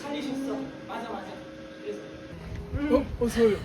살리셨어. 맞아 맞아. 그래서 어? 어 서요.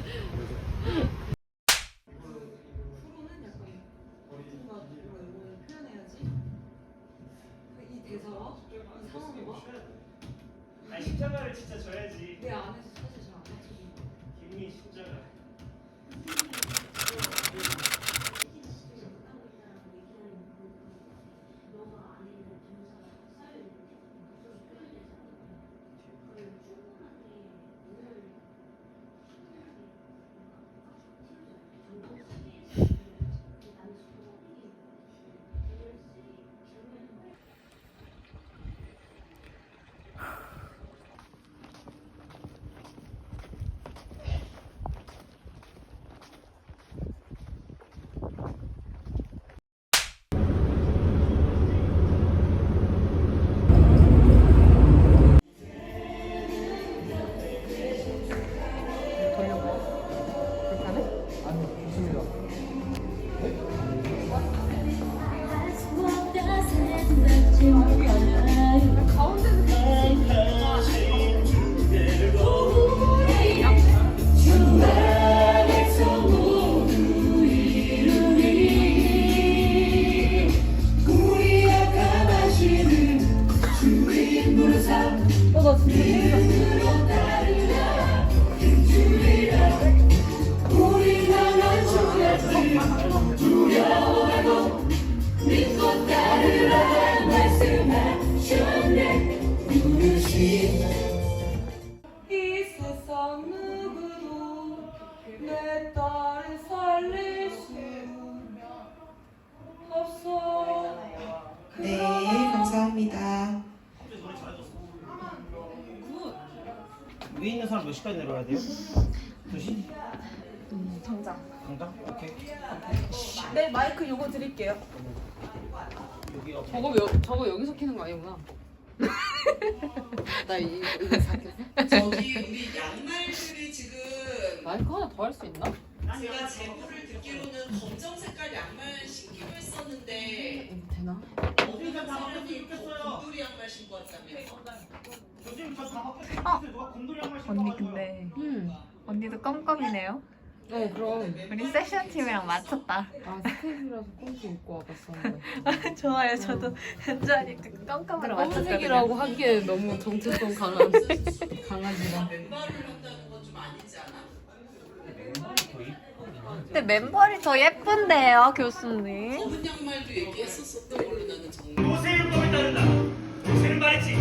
몇 시까지 내려와야 돼요? 2시? 음, 정장. 당장? 오케이. 네, 마이크 요거 드릴게요. 여기 옆에. 저거 여, 저거 여기서 키는 거 아니구나. 나 이, 이거 생각했어. 저기 우리 양말들이 지금 마이크 하나 더 할 수 있나? 제가 제보를 듣기로는 검정 색깔 양말 신기로 했었는데 이거 되나? 교수님 다 바뀌었으면 좋겠어요. 곰돌이 양말 신고 왔다며. 누가 곰돌이 신고 언니 와가지고요. 근데 응. 언니도 껌껌이네요. 어 그럼. 우리 세션 팀이랑 맞췄다. 아 스테이지라서 꼼수 입고 와봤었는데. 좋아요. 저도 연주하니까 껌껌으로 검은색이라고 하기에 너무 정체성 강한 강아지가. 맨발을 한다는 건 좀 아니지 않아? 근데 맨발이 더 예쁜데요, 교수님. 검은 양말도 얘기했었었던 걸로 나는 정말. 모세 율법에 따른다. 모세는 말했지.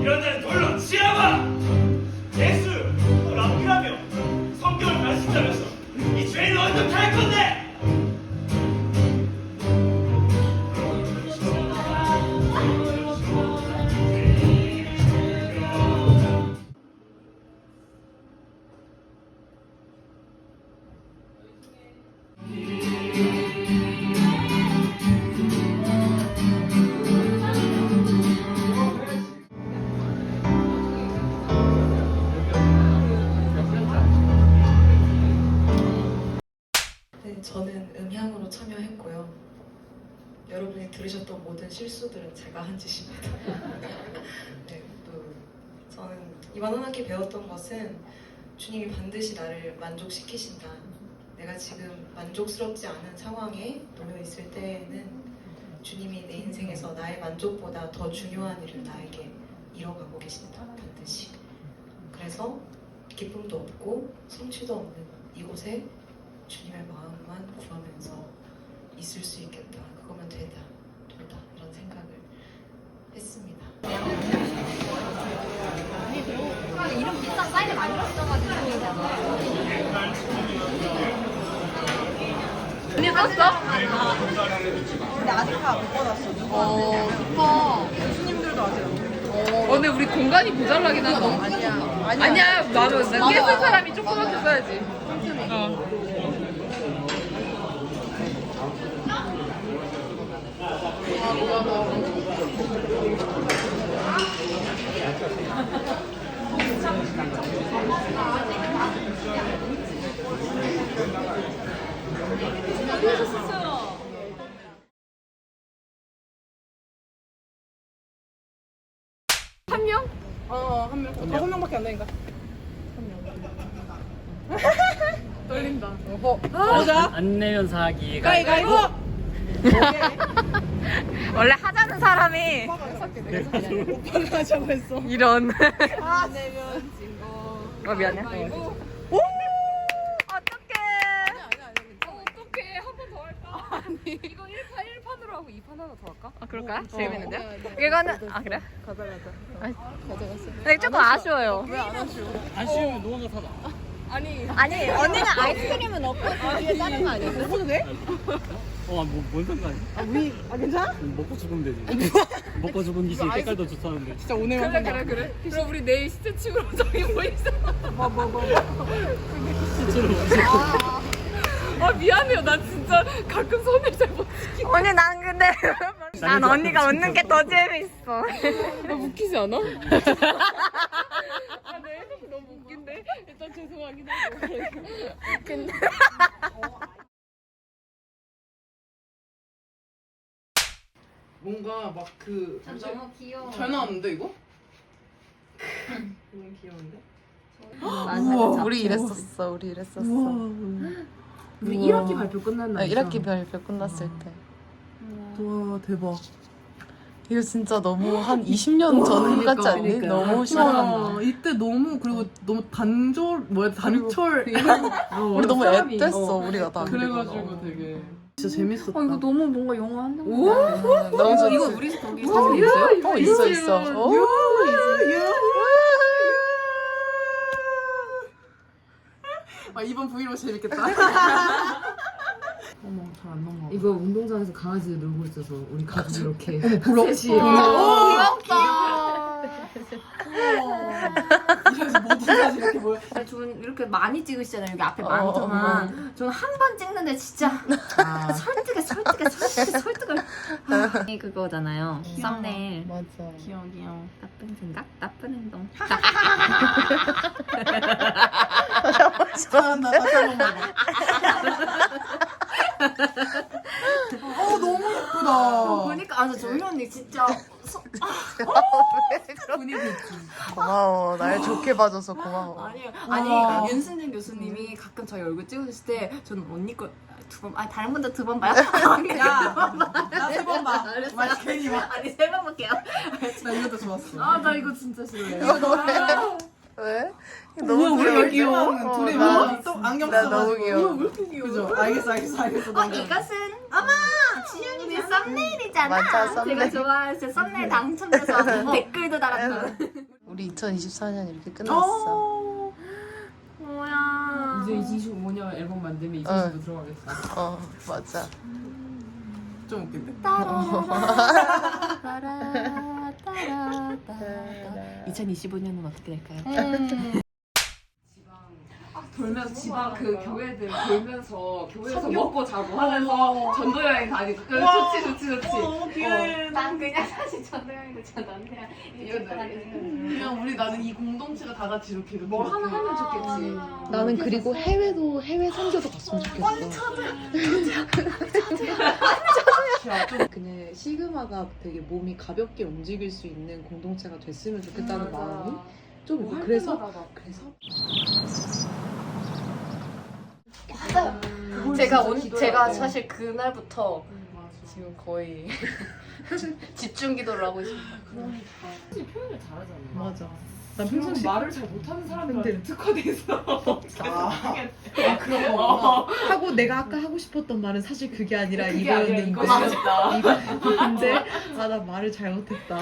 이런 자는 돌로 치라봐. 예수 또 랍이라며 성경을 가르친다면서 이 죄는 어떻게 할 건데? 짓입니다. 네, 또 저는 이번 한 학기 배웠던 것은 주님이 반드시 나를 만족시키신다. 내가 지금 만족스럽지 않은 상황에 놓여 있을 때에는 주님이 내 인생에서 나의 만족보다 더 중요한 일을 나에게 이뤄가고 계신다. 반드시. 그래서 기쁨도 없고 성취도 없는 이곳에 주님의 마음만 구하면서 있을 수 있겠다. 그거면 되다 사인을 만들었어가지고. 언니 떴어? 근데 아직 다 못 받았어. 어 좋다. 교수님들도 아직 안어 근데 우리 공간이 모자라긴 하다. 아니야. 아니야. 아니야 나는 깨끗 사람이 조그맣게 써야지. 다섯 명밖에 안 되니까. 떨린다. 어허. 보자. 안 내면 사기. 가위가위보. 원래 하자는 사람이 오빠가 하자고 했어. 이런. 아 내면 진거. 어 미안해. 가위바위보. 어떡해. 어떡해 한 번 더 할까? 이거 1판 1판으로 하고 2판 하나 더 할까? 아 그럴까요? 재밌는데? 이거는 아 그래? 가자 가자. 근데 조금 아쉬워요. 왜 안 하시오? 아쉬우면 노원가 사다. 아니 아니 언니는 아이스크림은 없고 뒤에 다른 거 아니었어? 먹어도 돼? 어, 뭐, 뭔 상관이야? 아 우리 아 괜찮아? 먹고 죽으면 되지. 먹고 죽은 기지 색깔도 좋다는데. 진짜 오늘만 그래. 그래 그래 그럼 우리 내일 시체 치우러 저기 뭐 있어? 뭐뭐 뭐. 아 미안해요 나 진짜 가끔 손을 잘못 언니 난 근데 난 언니가 웃는 게 더 재밌어. 나 웃기지 않아? 아내 해석이 너무 웃긴데 일단 죄송하긴 하고 근데 뭔가 막그 너무 귀여워. 잘 나왔는데 이거? 너무 귀여운데? 맞아. 우리 이랬었어 우리 이랬었어 우리 1학기 발표 끝난 날 1학기 발표 끝났을 때. 와 대박. 이거 진짜 너무 한 20년 전 같지 않니? 너무 심한 와, 이때 너무 그리고 너무 단절 뭐야 단철 우리 너무 앳됐어 우리가 다. 그래가지고 되게. 진짜 재밌었다. 어, 이거 너무 뭔가 영화 한 오? 너무 좋지. 이거 우리 거기 사진 있어요? 어 있어 있어. 어? 아 이번 브이로그 재밌겠다. 어머 잘 안 넘어. 이거 운동장에서 강아지 놀고 있어서 우리 가족 이렇게 어머 부럽다. 셋이 이래서 모든 사진 이렇게 모여. 저는 이렇게 많이 찍으시잖아요 여기 앞에 어, 많잖아 저는 한 번 찍는데 진짜 설득에 설득에 설득에 설득을 아, 이 그거잖아요. 썸네일 맞아. 귀여워 귀여워. 나쁜 생각? 나쁜 행동. 잘한다 다시 한 번만 봐. 어 너무 예쁘다. 보니까 아저 정희 언니 진짜 고마워. 날 좋게 봐줘서 고마워. 아니에요. 와. 아니 윤순진 교수님이 가끔 저희 얼굴 찍으실 때 저는 언니 거 두 번 아니 다른 분들 두번 봐요 야나세 번 봐. 말 괜히 봐. 아니 세 번 볼게요 나 이것도 좋았어. 아 나 이거 진짜 싫어요 왜? 우와, 너무 왜 귀여워? 어, 둘이 나- 막 또 안경 나 써가지고. 너무 귀여워. 우와, 왜 이렇게 귀여워? 그죠? 알겠어, 알겠어, 알겠어. 어 너무. 이것은 어머 지연이 썸네일이잖아 맞아, 썸네일. 제가 좋아해서 제 썸네일 당첨돼서 댓글도 달았던 우리 2024년 이렇게 끝났어 어. 이제 25년 앨범 만들면 어. 2025 들어가겠어. 어 맞아 좀 웃긴데? 2025년은 어떻게 될까요? 돌면서 지방 그 교회들 돌면서 교회에서 먹고 자고 하면서 전도 여행 다니고. 그 좋지 좋지 좋지. 어, 귀여워. 난 그냥 사실 전도연인데 저는 그냥 이거 그냥 우리 나는 이 공동체가 다 같이 이렇게 이렇게. 뭐 하나 하면 좋겠지. 나는 그리고 해외도 해외 선교도 갔으면 좋겠어. 그냥 시그마가 되게 몸이 가볍게 움직일 수 있는 공동체가 됐으면 좋겠다는 마음이 좀 있고 그래서 그래서 제가 온 제가 사실 그날부터 지금 거의 집중 기도를 하고 있어요 표현을 잘하잖아. 맞아. 난 평소에 말을 잘 못하는 사람들한테 특화돼 있어. 아, 아 그런 거. 하고 내가 아까 하고 싶었던 말은 사실 그게 아니라 그게 아니라 이거였는데 이거였다. 이거였는데 아 나 말을 잘 못했다.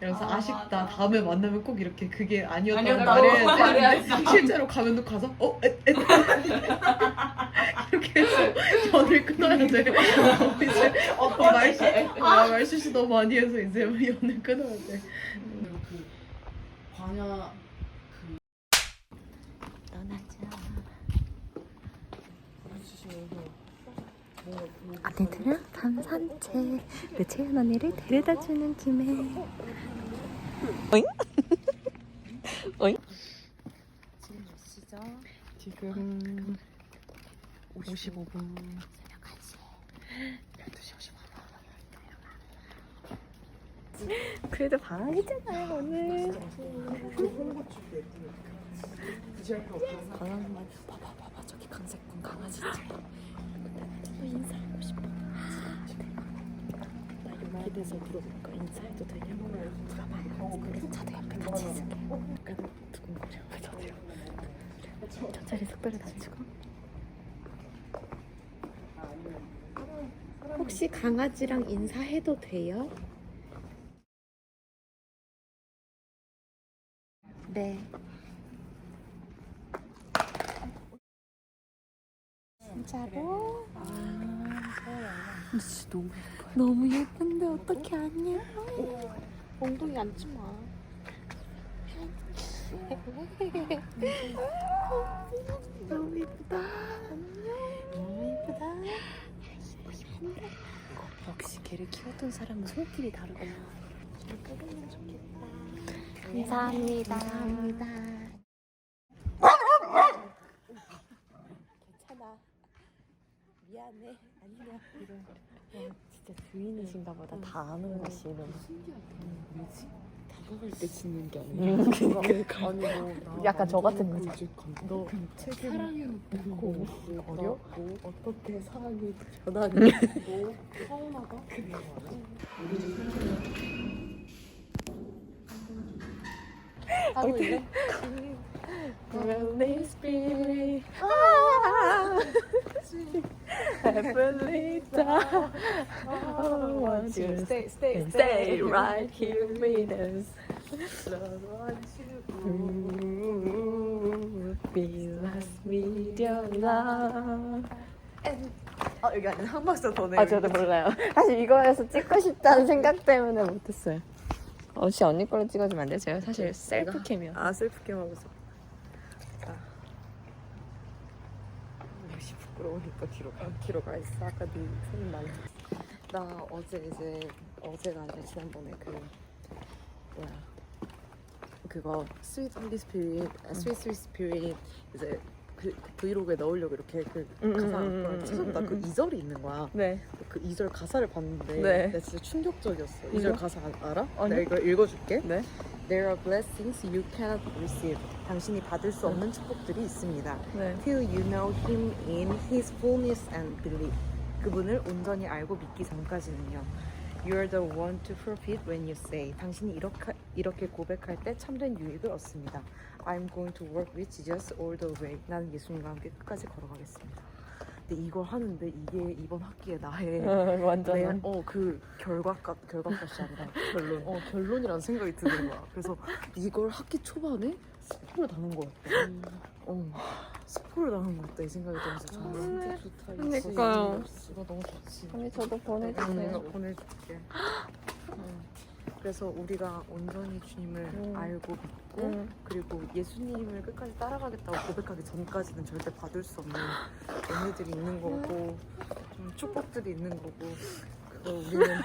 이러면서 아쉽다. 다음에 만나면 꼭 이렇게 그게 아니었다는 아니었다고 말을 말해야지. 실제로 가면 또 가서 어? 에, 에, 이렇게 해서 연을 끊어야 돼. 어, 이제 어, 말실 아, 말실수 너무 많이 해서 이제 연을 끊어야 돼. 그 광야 언니들은 밤 산책. 내 채연 언니를 데려다 주는 김에. 오잉? 오잉? 지금 몇 시죠? 지금 55분 그래도 방학이잖아요 오늘. 강한 말 봐봐 봐봐. 저기 강색군 강아지 있잖아 너 인사하고 싶어 나 유말에서 물어볼까? 인사해도 되냐고 물어봐 그래 저도 옆에 같이 있을게. 약간 두근거려. 저도요 저 자리 특별히 다치고. 혹시 강아지랑 인사해도 돼요? 네 진짜로? 아, 진짜 너무 예뻐요. 너무 예쁜데 어떻게 안녕? 엉덩이 앉지 마. 너무 예쁘다. 너무 예쁘다. 역시 개를 키웠던 사람은 손길이 다르구나. 좀 끓으면 좋겠다. 감사합니다. 감사합니다. 괜찮아. 미안해. 아니야. 이런. 어, 진짜 주인이신가 보다. 다 아는 것이 너무 뭐지? 다가갈 때 짓는 게 아니야. 그러니까. 아니 뭐 약간 저 같은 거지. 너 사랑을 받고 어려? 어떻게 사랑이 변하니? 뭐 서운하다? 하고 있네. Holy Spirit, Heavenly Dove, I want you to stay, stay, stay right here with us. Lord, want you to fill us with your love. 아 여기 아니 한 박자 더 내. 아 저도 몰라요. 사실 이거에서 찍고 싶다는 생각 때문에 못했어요. 혹시 언니 걸로 찍어주면 안 돼요? 제가 사실 셀프 캠이요. 아 셀프캠 하고 있어. 자. 역시 부끄러우니까 뒤로 가. 뒤로 가 있어. 아까 네 손이 많이. 나 어제 이제 어제가 아니라 지난번에 그 뭐야 그거 스윗 홀리 스피릿, 스윗 스윗 스피릿 이제 그, 그 브이로그에 넣으려고 이렇게 그 음, 가사 음, 음, 찾았다. 음, 그 음. 2절이 있는 거야. 네. 그 2절 가사를 봤는데 네. 내가 진짜 충격적이었어. 이거? 2절 가사 알- 알아? 아니요. 내가 이거 읽어줄게. 네. There are blessings you cannot receive. 당신이 받을 수 없는 축복들이 있습니다. 네. Till you know Him in His fullness and believe. 그분을 온전히 알고 믿기 전까지는요. You're the one to profit when you say. 당신이 이렇게, 이렇게 고백할 때 참된 유익을 얻습니다. I'm going to work with Jesus all the way. 나는 예수님과 함께 끝까지 걸어가겠습니다. 근데 이걸 하는데 이게 이번 학기에 나의 어, 완전. 어그 결과값 결과값이 아니라 결론 어 결론이라는 생각이 드는 거야. 그래서 이걸 학기 초반에 스포를 당한 거 같아. 어 스포를 당한 거 같다 이 생각이 들면서 정말 진짜 좋다. 이거. 그러니까요. 이거 너무 좋지. 언니 저도 응, 보내주세요. 이거 보내줄게. 응. 그래서 우리가 온전히 주님을 음. 알고 믿고 응. 그리고 예수님을 끝까지 따라가겠다고 고백하기 전까지는 절대 받을 수 없는 은혜들이 있는 거고 좀 축복들이 있는 거고 그걸 우리는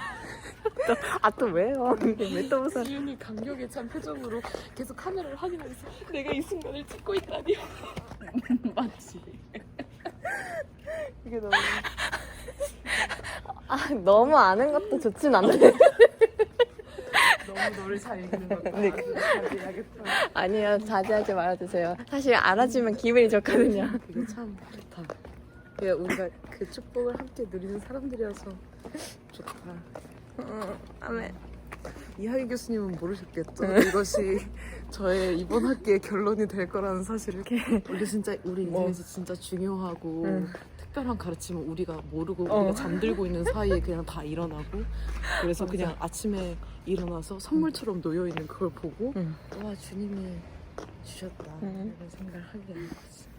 아 또 왜요? 왜또 웃어? 지윤이 감격에 찬 표정으로 계속 카메라를 확인하면서 내가 이 순간을 찍고 있다니 맞지 이게 너무 아 너무 아는 것도 좋진 않네. 너무 너를 잘 읽는 것 같아 네. 아니요 자제하지 말아주세요. 사실 알아주면 기분이 좋거든요. 이게 참 좋다 그냥 우리가 그 축복을 함께 누리는 사람들이어서 좋다 응, 아멘. 이하기 교수님은 모르셨겠죠? 이것이 저의 이번 학기의 결론이 될 거라는 사실을. 우리 진짜 우리 뭐. 인생에서 진짜 중요하고 응. 특별한 가르침을 우리가 모르고 어. 우리가 잠들고 있는 사이에 그냥 다 일어나고 그래서 그냥 아침에 일어나서 선물처럼 놓여 있는 그걸 보고 응. 와 주님이 주셨다 응. 이런 생각을 하게 되는 거지.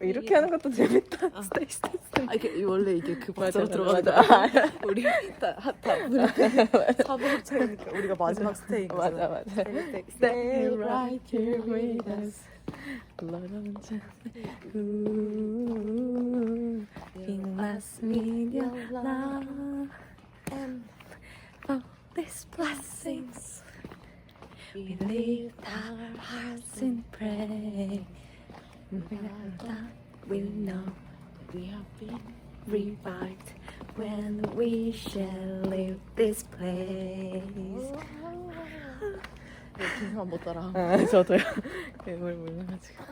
이렇게 하는 것도 재밌다. 스테이 스테이 스테이. 아 이게 원래 이게 그 맞아, 박자로 맞아, 들어가는 맞아. 거 우리 다, 다 보니까 사부 합창이니까 우리가 마지막 스테이인 맞아. 맞아. Stay right here with us. Lord, I'm just ooh, King last me your love and for these blessings we lift our hearts in prayer. We know we know We have been revived when we shall leave this place. 긴 사람 못 따라. 아, 저도요. 뭘 몰라가지고.